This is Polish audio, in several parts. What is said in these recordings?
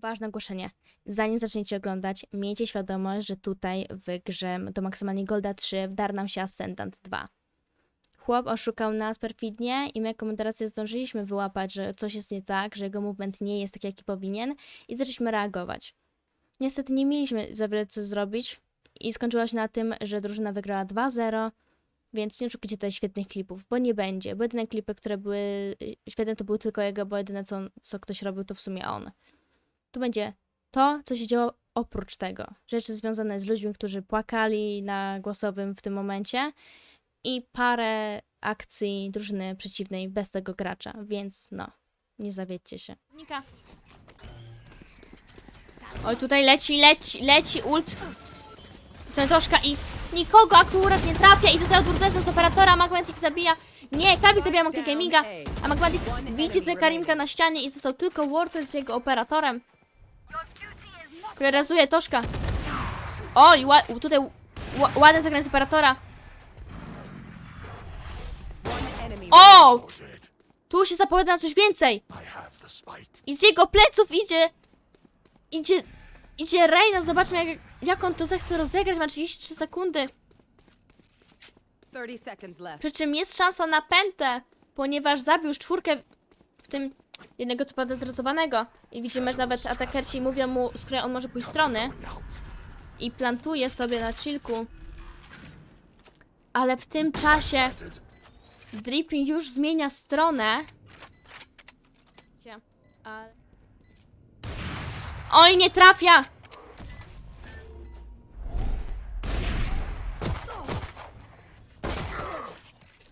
Ważne ogłoszenie. Zanim zaczniecie oglądać, miejcie świadomość, że tutaj w grze do maksymalnie Golda 3 wdarł nam się Ascendant 2. Chłop oszukał nas perfidnie i my jako moderacja zdążyliśmy wyłapać, że coś jest nie tak, że jego movement nie jest taki, jaki powinien i zaczęliśmy reagować. Niestety nie mieliśmy za wiele co zrobić i skończyło się na tym, że drużyna wygrała 2-0, więc nie szukajcie tutaj świetnych klipów, bo nie będzie, bo jedyne klipy, które były świetne, to były tylko jego, bo jedyne co, co ktoś robił, to w sumie on. Tu będzie to, co się działo oprócz tego. Rzeczy związane z ludźmi, którzy płakali na głosowym w tym momencie i parę akcji drużyny przeciwnej bez tego gracza, więc no, nie zawiedźcie się. Nika. Oj, tutaj leci, leci, leci ult. Sentoszka i nikogo akurat nie trafia i tutaj od Urtesa z operatora Magmatic zabija. Nie, Kabi zabija Monkey Gaminga, a Magmatic widzi tutaj Karimka na ścianie i został tylko Wartes z jego operatorem. Razuje Toszka. Oj, ła, tutaj ła, ładne zagranie z operatora. O! Tu się zapowiada na coś więcej. I z jego pleców idzie... Idzie... Idzie Reina, zobaczmy jak, jak on to zechce rozegrać, ma 33 sekundy. 30 seconds left. Przy czym jest szansa na pętę, ponieważ zabił już czwórkę, w tym jednego co prawda zrezowanego. I widzimy, że nawet atakerci mówią mu, z której on może pójść strony. I plantuje sobie na chillku. Ale w tym czasie Dripping już zmienia stronę. Oj, nie trafia!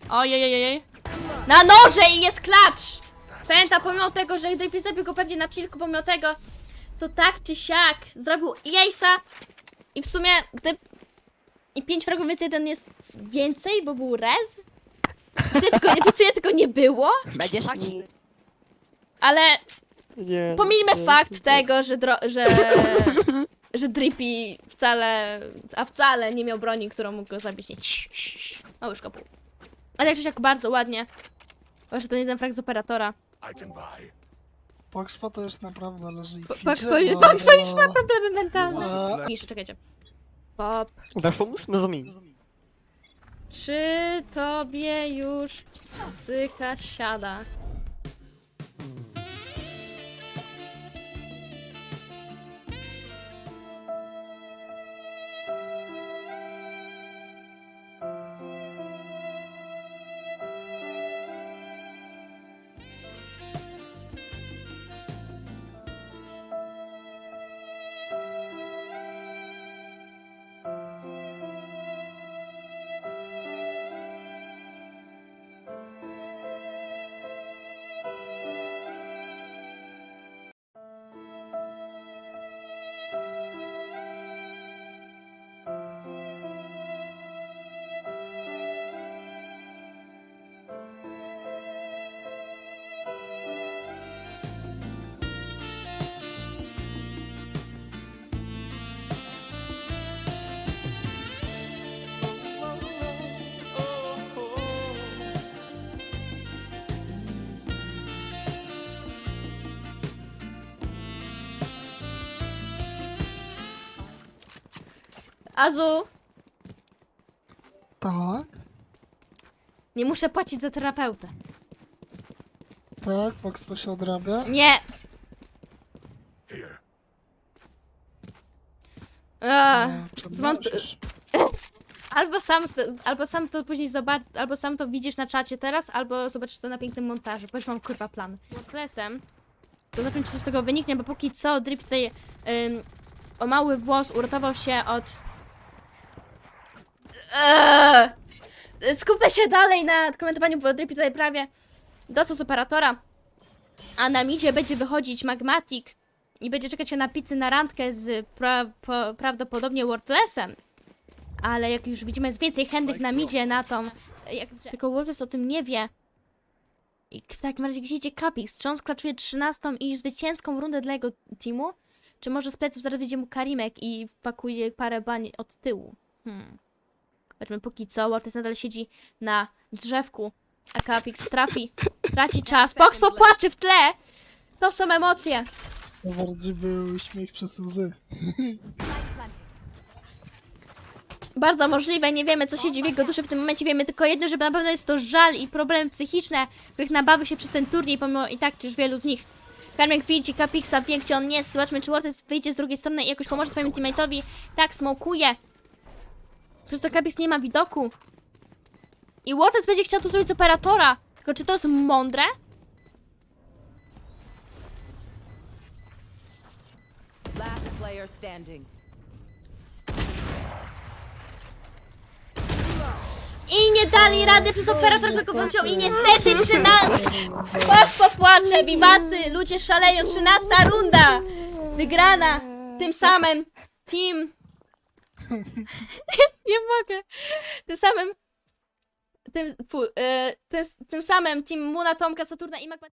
Ojej, Na noże i jest klacz! Pęta, pomimo tego, że Dripping zabił go pewnie na chillku, pomimo tego, to tak czy siak zrobił Jace'a i w sumie, gdy... I pięć fragów, więc jeden jest więcej, bo był res. W sumie tylko, w sumie tylko nie było, Będziesz taki. ale Nie. pomijmy nie, fakt nie. tego, że, dro, że, że Drippy wcale, a wcale nie miał broni, którą mógł go zabić. Nie, o już kopuł. Ale jak jak bardzo ładnie. Właśnie ten jeden frag z operatora. I can buy. Paxpa to jest naprawdę leży Pax powiedzieć, Pax powiedzieć ma problemy mentalne. Eee. Pisze, czekajcie. Pop, Weszło mu zamienić. czy tobie już psycha siada? Azu, Tak, nie muszę płacić za terapeutę. tak, Paxpa się odrabia. Nie! Here. Czy zmont-? Albo sam, st- albo sam to później zobacz, albo sam to widzisz na czacie teraz, albo zobaczysz to na pięknym montażu. Powiedz mam kurwa plan. Wordlessem, to zobaczymy czy to z tego wyniknie, bo póki co Drip tutaj ym, o mały włos uratował się od... Eee! Się dalej na komentowaniu, bo Drip tutaj prawie dostał z operatora. A na midzie będzie wychodzić Magmatic i będzie czekać się na pizzę na randkę z pra po, prawdopodobnie Wordlessem. Ale jak już widzimy, jest więcej chętnych na midzie na tą. Jak, tylko Wolves o tym nie wie. I w takim razie gdzie idzie Capix? Czy on sklaczuje 13 i zwycięską rundę dla jego teamu? Czy może z pleców zaraz wyjdzie mu Karimek i wpakuje parę bań od tyłu? Hmm. Zobaczmy, póki co, Wolves nadal siedzi na drzewku, a Capix trafi, traci czas. Box popłaczy w tle! To są emocje. To bardziej był śmiech przez łzy. Bardzo możliwe, nie wiemy co siedzi w jego duszy w tym momencie, wiemy tylko jedno, że na pewno jest to żal i problemy psychiczne, których nabawi się przez ten turniej, pomimo i tak już wielu z nich. Karmiak widzi Capixa, wie gdzie on jest, zobaczmy czy Wartes wyjdzie z drugiej strony i jakoś pomoże swojemu teammate'owi. Tak, smokuje. Przez to Capix nie ma widoku. I Wartes będzie chciał tu zrobić z operatora. Tylko czy to jest mądre? Last player standing. I nie dali rady przez operator, bym wziął. I niestety 13. Płacz popłacze, wiwaty, ludzie szaleją. 13 runda. Wygrana. Tym samym team. nie mogę. Tym samym. Tym, fu, y, tym, tym samym team Muna, Tomka, Saturna i Magma.